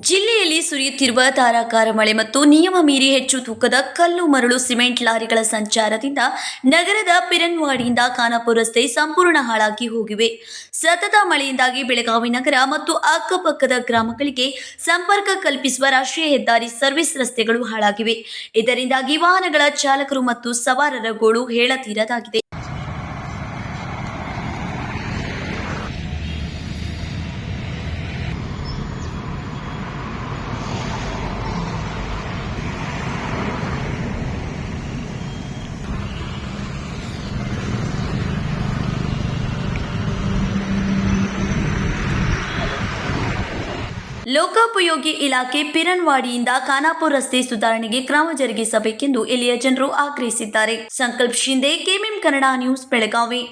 ಜಿಲ್ಲೆಯಲ್ಲಿ ಸುರಿಯುತ್ತಿರುವ ಧಾರಾಕಾರ ಮಳೆ ಮತ್ತು ನಿಯಮ ಮೀರಿ ಹೆಚ್ಚು ತೂಕದ ಕಲ್ಲು, ಮರಳು, ಸಿಮೆಂಟ್ ಲಾರಿಗಳ ಸಂಚಾರದಿಂದ ನಗರದ ಪಿರನ್ವಾಡಿಯಿಂದ ಖಾನಾಪುರ ರಸ್ತೆ ಸಂಪೂರ್ಣ ಹಾಳಾಗಿ ಹೋಗಿವೆ. ಸತತ ಮಳೆಯಿಂದಾಗಿ ಬೆಳಗಾವಿ ನಗರ ಮತ್ತು ಅಕ್ಕಪಕ್ಕದ ಗ್ರಾಮಗಳಿಗೆ ಸಂಪರ್ಕ ಕಲ್ಪಿಸುವ ರಾಷ್ಟ್ರೀಯ ಹೆದ್ದಾರಿ ಸರ್ವಿಸ್ ರಸ್ತೆಗಳು ಹಾಳಾಗಿವೆ. ಇದರಿಂದಾಗಿ ವಾಹನಗಳ ಚಾಲಕರು ಮತ್ತು ಸವಾರರ ಗೋಳು ಹೇಳತೀರದಾಗಿದೆ. ಲೋಕೋಪಯೋಗಿ ಇಲಾಖೆ ಪಿರನ್ವಾಡಿಯಿಂದ ಖಾನಾಪುರ ರಸ್ತೆ ಸುಧಾರಣೆಗೆ ಕ್ರಮ ಜರುಗಿಸಬೇಕೆಂದು ಇಲ್ಲಿಯ ಜನರು ಆಗ್ರಹಿಸಿದ್ದಾರೆ. Sankalp Shinde KMM Kannada news, Belagavi.